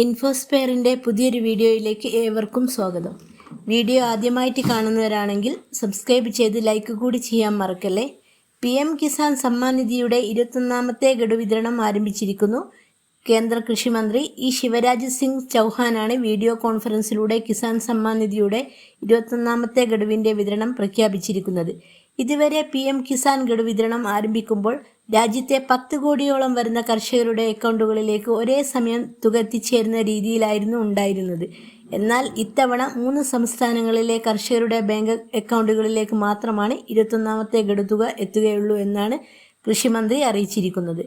ഇൻഫോസ്പെയറിന്റെ പുതിയൊരു വീഡിയോയിലേക്ക് ഏവർക്കും സ്വാഗതം. വീഡിയോ ആദ്യമായിട്ട് കാണുന്നവരാണെങ്കിൽ സബ്സ്ക്രൈബ് ചെയ്ത് ലൈക്ക് കൂടി ചെയ്യാൻ മറക്കല്ലേ? പി എം കിസാൻ സമ്മാൻ നിധിയുടെ ഇരുപത്തൊന്നാമത്തെ ഗഡു വിതരണം ആരംഭിച്ചിരിക്കുന്നു. കേന്ദ്ര കൃഷിമന്ത്രി ഇ ശിവരാജ് സിംഗ് ചൗഹാനാണ് വീഡിയോ കോൺഫറൻസിലൂടെ കിസാൻ സമ്മാൻ നിധിയുടെ ഇരുപത്തൊന്നാമത്തെ ഗഡുവിന്റെ വിതരണം പ്രഖ്യാപിച്ചിരിക്കുന്നത്. ഇതുവരെ പി എം കിസാൻ ഗഡു വിതരണം ആരംഭിക്കുമ്പോൾ രാജ്യത്തെ പത്ത് കോടിയോളം വരുന്ന കർഷകരുടെ അക്കൗണ്ടുകളിലേക്ക് ഒരേ സമയം തുക എത്തിച്ചേരുന്ന രീതിയിലായിരുന്നു ഉണ്ടായിരുന്നത്. എന്നാൽ ഇത്തവണ മൂന്ന് സംസ്ഥാനങ്ങളിലെ കർഷകരുടെ ബാങ്ക് അക്കൗണ്ടുകളിലേക്ക് മാത്രമാണ് ഇരുപത്തൊന്നാമത്തെ ഗഡുതുക എത്തുകയുള്ളൂ എന്നാണ് കൃഷിമന്ത്രി അറിയിച്ചിരിക്കുന്നത്.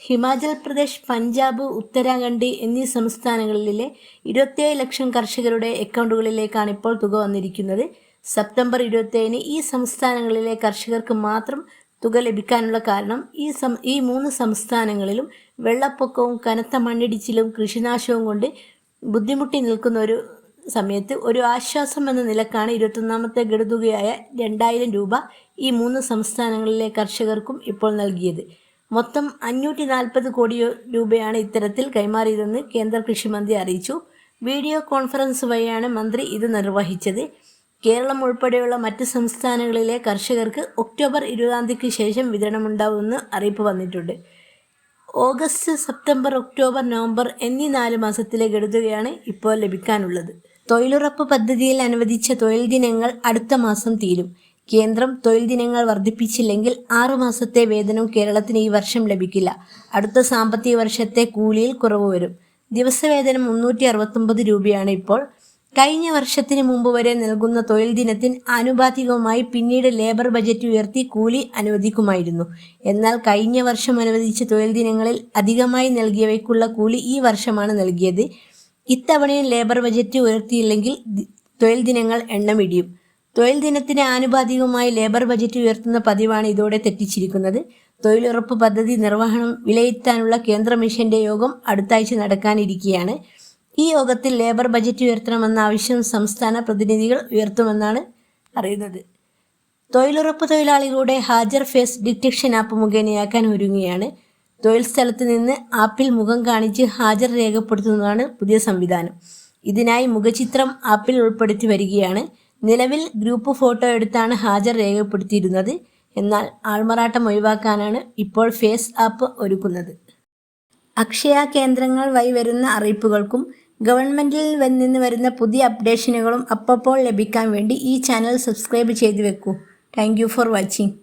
ഹിമാചൽ പ്രദേശ് പഞ്ചാബ് ഉത്തരാഖണ്ഡ് എന്നീ സംസ്ഥാനങ്ങളിലെ ഇരുപത്തേഴ് ലക്ഷം കർഷകരുടെ അക്കൗണ്ടുകളിലേക്കാണ് ഇപ്പോൾ തുക വന്നിരിക്കുന്നത്. സെപ്റ്റംബർ ഇരുപത്തേഴിന് ഈ സംസ്ഥാനങ്ങളിലെ കർഷകർക്ക് മാത്രം തുക ലഭിക്കാനുള്ള കാരണം ഈ സം ഈ മൂന്ന് സംസ്ഥാനങ്ങളിലും വെള്ളപ്പൊക്കവും കനത്ത മണ്ണിടിച്ചിലും കൃഷിനാശവും കൊണ്ട് ബുദ്ധിമുട്ടി നിൽക്കുന്ന ഒരു സമയത്ത് ഒരു ആശ്വാസം എന്ന നിലക്കാണ് ഇരുപത്തൊന്നാമത്തെ ഗഡുതുകയായ രണ്ടായിരം രൂപ ഈ മൂന്ന് സംസ്ഥാനങ്ങളിലെ കർഷകർക്കും ഇപ്പോൾ നൽകിയത്. മൊത്തം അഞ്ഞൂറ്റി നാൽപ്പത് കോടി രൂപയാണ് ഇത്തരത്തിൽ കൈമാറിയതെന്ന് കേന്ദ്ര കൃഷിമന്ത്രി അറിയിച്ചു. വീഡിയോ കോൺഫറൻസ് വഴിയാണ് മന്ത്രി ഇത് നിർവഹിച്ചത്. കേരളം ഉൾപ്പെടെയുള്ള മറ്റ് സംസ്ഥാനങ്ങളിലെ കർഷകർക്ക് ഒക്ടോബർ ഇരുപതാം തീയതിക്ക് ശേഷം വിതരണമുണ്ടാവുമെന്ന് അറിയിപ്പ് വന്നിട്ടുണ്ട്. ഓഗസ്റ്റ് സെപ്റ്റംബർ ഒക്ടോബർ നവംബർ എന്നീ നാല് മാസത്തിലെ ഗഡുതുകയാണ് ഇപ്പോൾ ലഭിക്കാനുള്ളത്. തൊഴിലുറപ്പ് പദ്ധതിയിൽ അനുവദിച്ച തൊഴിൽ ദിനങ്ങൾ അടുത്ത മാസം തീരും. കേന്ദ്രം തൊഴിൽ ദിനങ്ങൾ വർദ്ധിപ്പിച്ചില്ലെങ്കിൽ ആറു മാസത്തെ വേതനം കേരളത്തിന് ഈ വർഷം ലഭിക്കില്ല. അടുത്ത സാമ്പത്തിക വർഷത്തെ കൂലിയിൽ കുറവ് വരും. ദിവസവേതനം മുന്നൂറ്റി അറുപത്തൊമ്പത് രൂപയാണ് ഇപ്പോൾ കഴിഞ്ഞ വർഷത്തിന് മുമ്പ് വരെ നൽകുന്ന തൊഴിൽ ദിനത്തിന് ആനുപാതികമായി പിന്നീട് ലേബർ ബജറ്റ് ഉയർത്തി കൂലി അനുവദിക്കുമായിരുന്നു. എന്നാൽ കഴിഞ്ഞ വർഷം അനുവദിച്ച തൊഴിൽ ദിനങ്ങളിൽ അധികമായി നൽകിയവയ്ക്കുള്ള കൂലി ഈ വർഷമാണ് നൽകിയത്. ഇത്തവണയും ലേബർ ബജറ്റ് ഉയർത്തിയില്ലെങ്കിൽ തൊഴിൽ ദിനങ്ങൾ എണ്ണമിടിയും തൊഴിൽ ദിനത്തിന് ആനുപാതികമായി ലേബർ ബജറ്റ് ഉയർത്തുന്ന പതിവാണ് ഇതോടെ തെറ്റിച്ചിരിക്കുന്നത്. തൊഴിലുറപ്പ് പദ്ധതി നിർവഹണം വിലയിരുത്താനുള്ള കേന്ദ്ര മിഷന്റെ യോഗം അടുത്താഴ്ച നടക്കാനിരിക്കുകയാണ് ഈ യോഗത്തിൽ ലേബർ ബജറ്റ് ഉയർത്തണമെന്ന ആവശ്യം സംസ്ഥാന പ്രതിനിധികൾ ഉയർത്തുമെന്നാണ് അറിയുന്നത്. തൊഴിലുറപ്പ് തൊഴിലാളികളുടെ ഹാജർ ഫേസ് ഡിറ്റക്ഷൻ ആപ്പ് മുഖേനയാക്കാൻ ഒരുങ്ങുകയാണ്. തൊഴിൽ സ്ഥലത്ത് നിന്ന് ആപ്പിൽ മുഖം കാണിച്ച് ഹാജർ രേഖപ്പെടുത്തുന്നതാണ് പുതിയ സംവിധാനം. ഇതിനായി മുഖചിത്രം ആപ്പിൽ ഉൾപ്പെടുത്തി വരികയാണ്. നിലവിൽ ഗ്രൂപ്പ് ഫോട്ടോ എടുത്താണ് ഹാജർ രേഖപ്പെടുത്തിയിരുന്നത്. എന്നാൽ ആൾമറാട്ടം ഒഴിവാക്കാനാണ് ഇപ്പോൾ ഫേസ് ആപ്പ് ഒരുക്കുന്നത്. അക്ഷയ കേന്ദ്രങ്ങൾ വഴി വരുന്ന അറിയിപ്പുകൾക്കും ഗവൺമെന്റിൽ നിന്ന് വരുന്ന പുതിയ അപ്ഡേഷനുകളും അപ്പോൾ ലഭിക്കാൻ വേണ്ടി ഈ ചാനൽ സബ്സ്ക്രൈബ് ചെയ്തു വെക്കൂ. Thank for watching.